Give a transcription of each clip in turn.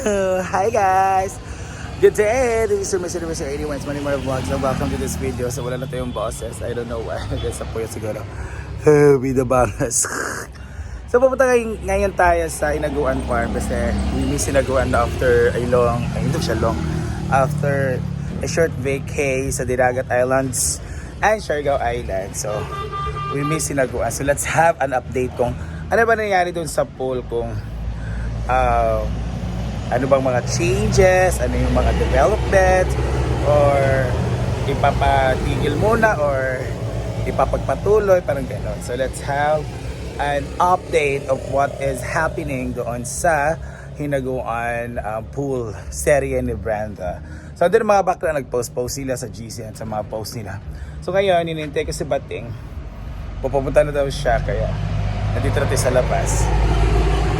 Hi guys! Good day! This is Mr. Mr. 81. It's Money More Vlogs and welcome to this video. So wala na tayong bosses. I don't know why. Guys, po yun siguro. With the bangas. so pupunta ngayon, ngayon tayo sa Inaguan Farm kasi we miss Inaguan after a long, ay hindi siya long, after a short vacay sa Diragat Islands and Siargao Island. So we miss Inaguan. So let's have an update kung ano ba nangyari doon sa pool kung uh, ano bang mga changes, ano yung mga development, or ipapatigil muna, or ipapagpatuloy, parang gano'n. So let's have an update of what is happening doon sa Hinaguan uh, pool serye ni Brenda. So doon mga bakla nag-post-post sila sa GC and sa mga post nila. So ngayon, inintay ko si Bating. Pupunta na daw siya, kaya nandito na tayo sa labas.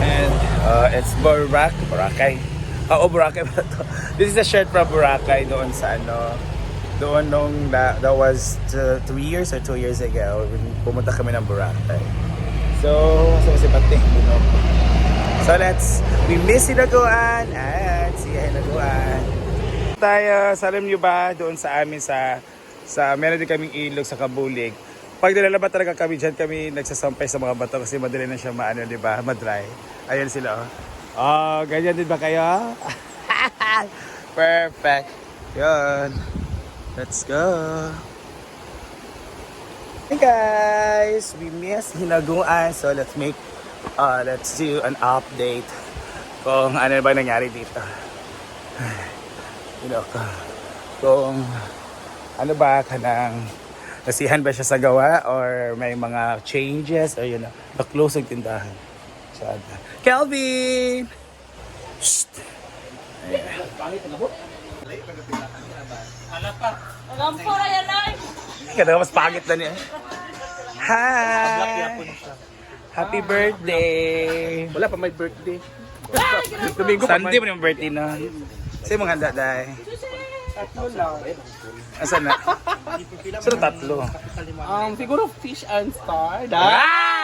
And uh, it's Borac, Boracay. Oo, Boracay ba to? This is a shirt from Boracay doon sa ano, doon nung that, that was uh, three years or two years ago. Pumunta kami ng Boracay. So, so si Pating, you know. So let's, we miss Hinaguan at si Hinaguan. Tayo, sa alam nyo ba, doon sa amin sa, sa meron din kaming ilog sa Kabulig. Pag nilalaba talaga kami dyan, kami nagsasampay sa mga bato kasi madali na siya maano, di ba? Madry. Ayan sila, oh. Oh, ganyan din ba kayo? Perfect. Yun. Let's go. Hey guys, we miss Hinaguan. So let's make, uh, let's do an update kung ano ba nangyari dito. You kung ano ba kanang nasihan ba siya sa gawa or may mga changes or yun know, na-close ang tindahan. Sad. Kelvin! Shh! Lampura yan ay. Kada mas pangit na niya. Hi! Happy birthday! Wala pa may birthday. Sunday mo yung birthday na. Sa'yo mga handa dahil. Tatlo lang. Asan na? Na tatlo? Um, siguro fish and star. Dahil. Ah!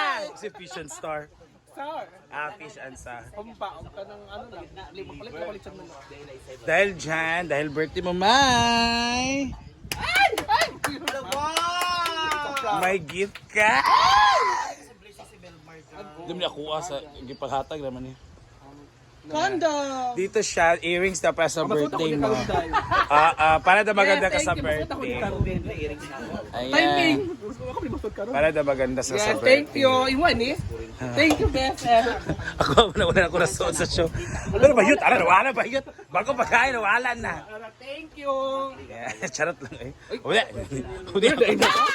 Si Fish and Star. Star. Ah, Fish and Star. Pampaong ka ng ano lang. Lima palit na palit siya ng Dahil dyan, dahil birthday mo, May! May gift ka! Hindi mo nakuha sa gipaghatag naman niya. Kanda! Dito siya, earrings na para sa ako birthday mo. Ah, ah, para na maganda ka sa ako birthday. Ayan. Timing! Karon. Para na maganda sa, sa Yes, birthday. thank you. Iwan eh. Thank you, best. Ako, una-una ako nasuot sa show. Pero ba yun? Ara, nawala ba yun? Bago pagkain, nawala na. Thank you. Yeah, charot lang eh. Uli. Uli.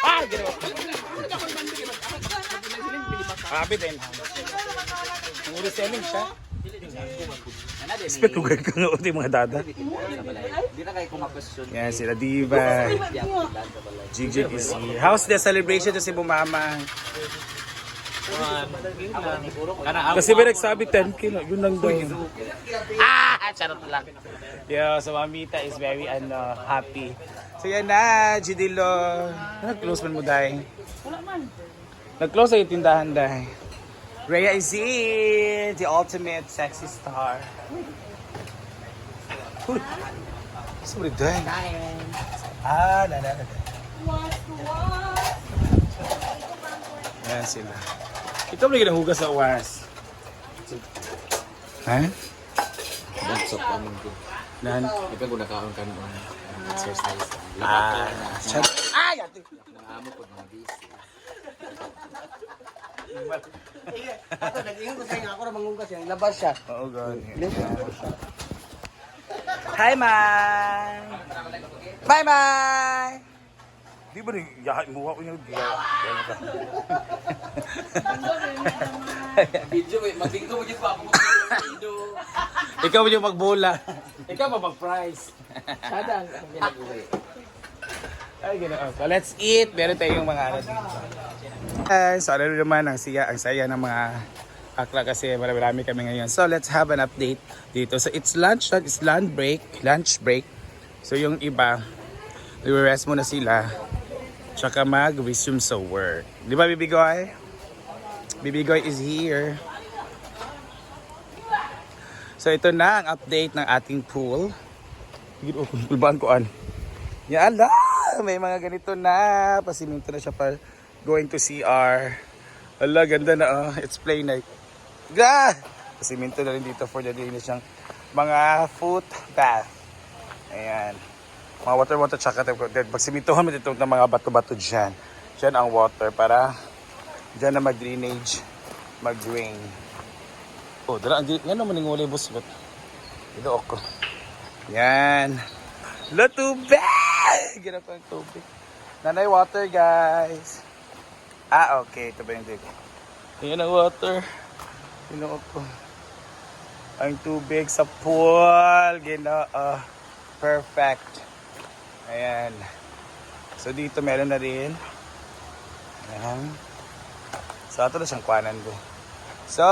Ah, ginawa. Grabe din. Uri selling siya. Expect ko ka nga uti mga dada. Yan sila diva. Jigjig is here. How's the celebration to si Bumama? Kasi may nagsabi 10k na. Yun lang daw. Ah! Charot lang. Yeah, so Mamita is very ano, happy. So yan na, Jidilo. Nag-close man mo dahil. Wala man. Nag-close ay tindahan dahil. Rhea is here, the ultimate sexy star. Uy, sorry dahil. Ah, na na na. What, what? Yan sila. Ikaw na ginahugas sa uwas. Ha? Bagsok namin ko. Nan? Ikaw kung nakaon ka noon. Exercise. Ah, chat. Ah, yati. Amo ko mga busy. Ako, nag-ingat ko sa'yo. Ako na mangungas yan. Labas siya. Oo, God. Hi, Mai! Bye, Mai! Di ba rin, yahat mo ako yung Video, mag-bingo mo dito ako. Video. Ikaw yung magbola. Ikaw pa mag-prize. Sadang. Ay, ganoon. So, let's eat. Meron tayong mga ano dito. Ay, so, ano naman ang siya, ang saya ng mga akla kasi marami kami ngayon. So, let's have an update dito. So, it's lunch, it's lunch break, lunch break. So, yung iba, i-rest muna sila. Tsaka mag-resume sa work. Di ba, Bibigoy? Bibigoy is here. So, ito na ang update ng ating pool. Oh, pulbaan ko an. Ya ala, may mga ganito na. Pasiminto na siya pa going to CR. Ala, ganda na oh. It's play night. Ga! Pasiminto na rin dito for the day na siyang mga foot bath. Ayan. Mga water water tsaka pag simintuhan mo dito ng mga bato-bato dyan. Dyan ang water para dyan na mag-drainage, mag-drain. Oh, dala, ang yan naman yung ulay bus. Ito ako. Yan. La tubig! Ganap ang tubig. Nanay water, guys. Ah, okay. Ito ba yung tubig? Ayan ang water. Ginoo ko. Ang tubig sa pool. Ginoo. Perfect. Ayan. So dito meron na rin. Ayan. So ito na siyang kwanan ko. So,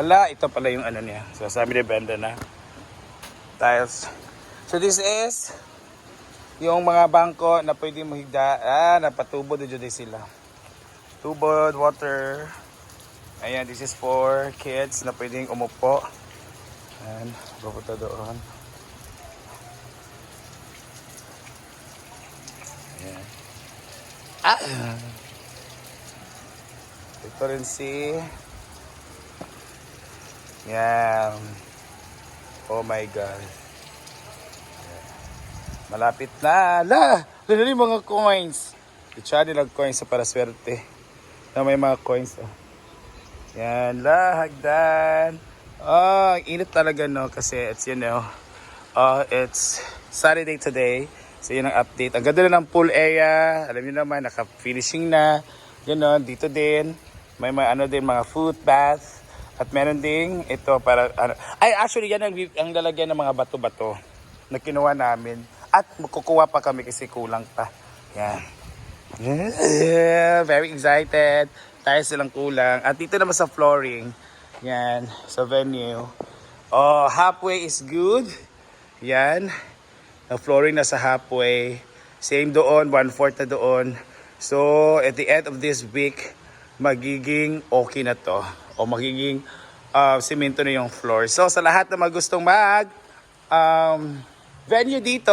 ala, ito pala yung ano niya. So sabi ni Brenda na tiles. So this is yung mga bangko na pwede mo higda. Ah, napatubod na dyan sila. Tubod, water. Ayan, this is for kids na pwedeng umupo. Ayan, pupunta doon. Ayan. Ah! Ito rin si... Yan. Oh my God. Malapit na. La! Lalo yung mga coins. Itsa nilang coins sa para swerte. Na may mga coins. Oh. Yan. La, hagdan. Oh, ang init talaga no. Kasi it's, you know, uh, it's Saturday today. So yun ang update. Ang ganda na ng pool area. Alam niyo naman, naka-finishing na. Ganon, dito din. May mga ano din, mga foot bath. At meron ding ito para, ano, ay actually yan ang, ang lalagyan ng mga bato-bato na kinuha namin. At magkukuha pa kami kasi kulang pa. Yan. Yeah, very excited. Tayo silang kulang. At dito naman sa flooring. Yan, sa venue. Oh, halfway is good. Yan. Ang flooring na sa halfway. Same doon, one-fourth na doon. So, at the end of this week, magiging okay na to. O magiging uh, simento na yung floor. So, sa lahat na magustong mag um, venue dito,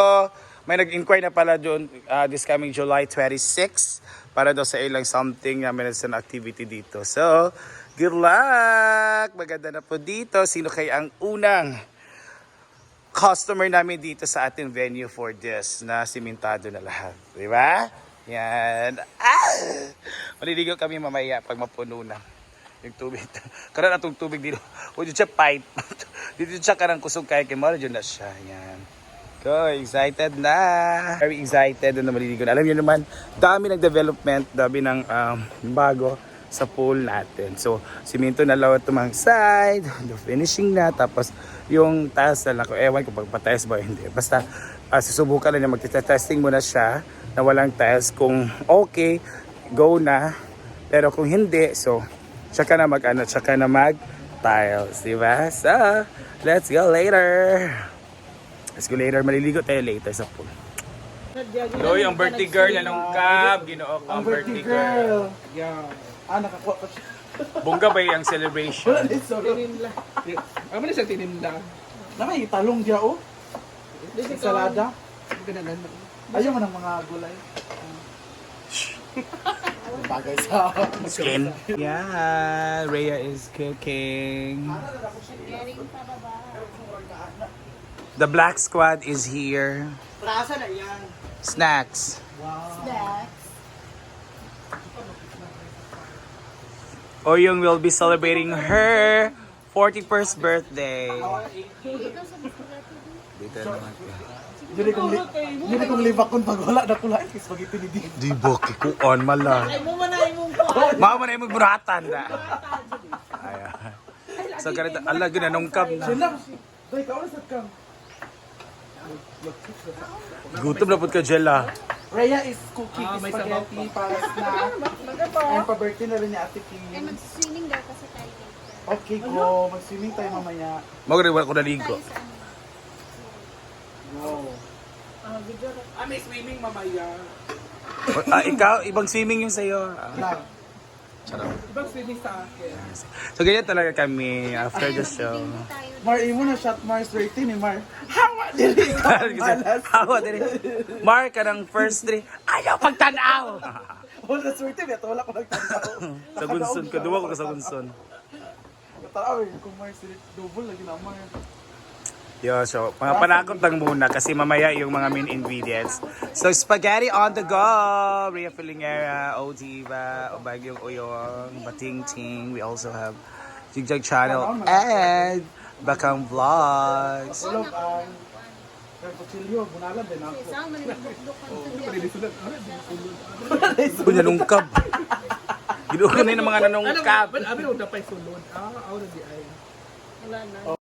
may nag-inquire na pala doon uh, this coming July 26 para daw sa ilang something na meron sa activity dito. So, good luck! Maganda na po dito. Sino kaya ang unang customer namin dito sa ating venue for this na simentado na lahat. Di ba? Yan. Ah! Maliligaw kami mamaya pag mapuno na yung tubig. Karan atong tubig dito. O dito siya pipe. dito siya karang kusog kaya kay Mara na siya. Yan. Go, excited na. Very excited na maliligaw. Alam niyo naman, dami ng development, dami ng um, bago sa pool natin. So, simento na lawat tumang side, the finishing na, tapos yung tiles na lang ko, ewan ko pag pa-tiles ba hindi. Basta, uh, susubukan lang niya, magtitesting muna siya na walang tiles. Kung okay, go na. Pero kung hindi, so, tsaka na mag, ano, tsaka na mag tiles, di ba? So, let's go later. Let's go later. Maliligo tayo later sa pool. Loy, ang birthday girl na lungkab. Ginoo ko ang birthday girl. Yeah. Ah, nakakuha pa siya. Bongga ba yung celebration? Sorry. Tinimla. Ang mali siyang tinimla. Na may talong diya oh. Salada. Ayaw mo ng mga gulay. Bagay sa Skin. Yeah, Rhea is cooking. The Black Squad is here. Prasa na yan. Snacks. Oyong will be celebrating her 41st birthday. Dito naman. Dili kong li dili kong libak kung pag wala na kulay kay spaghetti ni Didi. Di ba kikuan mala? Ay mo man ay mong kuha. Mama na yung buratan na. Ayan. So ganito, ala ginanungkab na. Sila. Dai ka sa kang. Gutom na pud ka Jella. Rhea is cooking Ah, may spaghetti para snack. And pa-birthday na rin ni Ate Ay, Kim. mag-swimming daw kasi tayo later. Okay ko, mag-swimming tayo mamaya. Rin wala ko naligo. Tayo sa ano. Wow. Ah, may swimming mamaya. Ah, ikaw, ibang swimming yung sa'yo. Ah. Lang. Charot. Ibang swimming sa akin. So ganyan talaga kami after the show. Tayo. Mar, imo na shot Mars rating ni Mar. Hawa dili ka malas. Hawa din. Mark ka ng first three. Ayaw pagtanaw! Wala swerte ba wala ko nagtanaw. sa gunson ko, duwa ko ka sa gunson. Taraw, kung Mars double lagi na Mar. Yo, so, mga panakot lang muna kasi mamaya yung mga main ingredients. So, spaghetti on the go! Rhea Filingera, O Diva, O Bagyong Uyong, Bating Ting. We also have Jigjag Channel and Bakang Vlogs. Kutsilyo, bunalan din ako. Isang. Ano di sulat? Kung nanungkab. Ginuha na yung mga nanungkab. Ano? Abi, abi, dapat sulod. Ah, na di ay. Wala na.